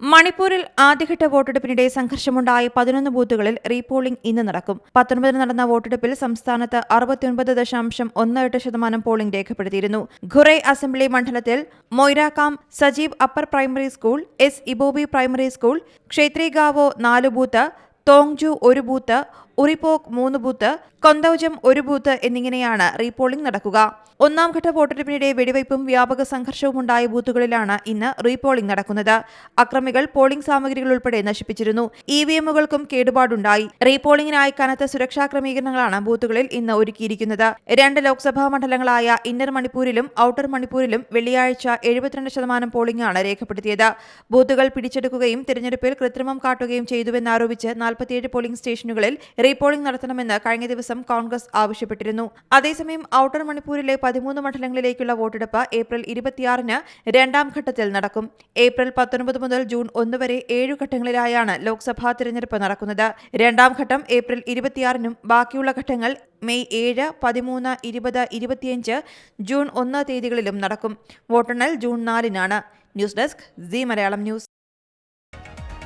മണിപ്പൂരിൽ ആദ്യഘട്ട വോട്ടെടുപ്പിനിടെ സംഘർഷമുണ്ടായ പതിനൊന്ന് ബൂത്തുകളിൽ റീപോളിംഗ് ഇന്ന് നടക്കും. പത്തൊൻപതിന് നടന്ന വോട്ടെടുപ്പിൽ സംസ്ഥാനത്ത് അറുപത്തിയൊൻപത് ദശാംശം ഒന്ന് എട്ട് ശതമാനം പോളിംഗ് രേഖപ്പെടുത്തിയിരുന്നു. ഖുറൈ അസംബ്ലി മണ്ഡലത്തിൽ Moirangkham Sajeb upper primary school S Ibobi primary school Kshetrigao നാല് ബൂത്ത് തോങ്ജു ഒരു ബൂത്ത് ഉറിപോക് മൂന്ന് ബൂത്ത് കൊന്തൌജം ഒരു ബൂത്ത് എന്നിങ്ങനെയാണ് റീപോളിംഗ് നടക്കുക. ഒന്നാം ഘട്ട വോട്ടെടുപ്പിനിടെ വെടിവയ്പും വ്യാപക സംഘർഷവും ഉണ്ടായ ബൂത്തുകളിലാണ് ഇന്ന് റീപോളിംഗ് നടക്കുന്നത്. അക്രമികൾ പോളിംഗ് സാമഗ്രികൾ ഉൾപ്പെടെ നശിപ്പിച്ചിരുന്നു. E V എമ്മുകൾക്കും കേടുപാടുണ്ടായി. റീപോളിംഗിനായി കനത്ത സുരക്ഷാ ക്രമീകരണങ്ങളാണ് ബൂത്തുകളിൽ ഇന്ന് ഒരുക്കിയിരിക്കുന്നത്. രണ്ട് ലോക്സഭാ മണ്ഡലങ്ങളായ ഇന്നർ മണിപ്പൂരിലും ഔട്ടർ മണിപ്പൂരിലും വെള്ളിയാഴ്ച എഴുപത്തിരണ്ട് ശതമാനം പോളിംഗാണ് രേഖപ്പെടുത്തിയത്. ബൂത്തുകൾ പിടിച്ചെടുക്കുകയും തിരഞ്ഞെടുപ്പിൽ കൃത്രിമം കാട്ടുകയും ചെയ്തുവെന്നാരോപിച്ച് നാൽപ്പത്തിയേഴ് പോളിംഗ് സ്റ്റേഷനുകളിൽ റീപോളിംഗ് നടത്തണമെന്ന് കഴിഞ്ഞ ദിവസം കോൺഗ്രസ് ആവശ്യപ്പെട്ടിരുന്നു. അതേസമയം ഔട്ടർ മണിപ്പൂരിലെ പതിമൂന്ന് മണ്ഡലങ്ങളിലേക്കുള്ള വോട്ടെടുപ്പ് ഏപ്രിൽ ഇരുപത്തിയാറിന് രണ്ടാം ഘട്ടത്തിൽ നടക്കും. ഏപ്രിൽ പത്തൊൻപത് മുതൽ ജൂൺ ഒന്ന് വരെ ഏഴു ഘട്ടങ്ങളിലായാണ് ലോക്സഭാ തിരഞ്ഞെടുപ്പ് നടക്കുന്നത്. രണ്ടാം ഘട്ടം ഏപ്രിൽ ഇരുപത്തിയാറിനും ബാക്കിയുള്ള ഘട്ടങ്ങൾ മെയ് ഏഴ് പതിമൂന്ന് ഇരുപത് ഇരുപത്തിയഞ്ച് ജൂൺ ഒന്ന് തീയതികളിലും നടക്കും. വോട്ടെണ്ണൽ ജൂൺ നാലിനാണ്. News desk C Malayalam news.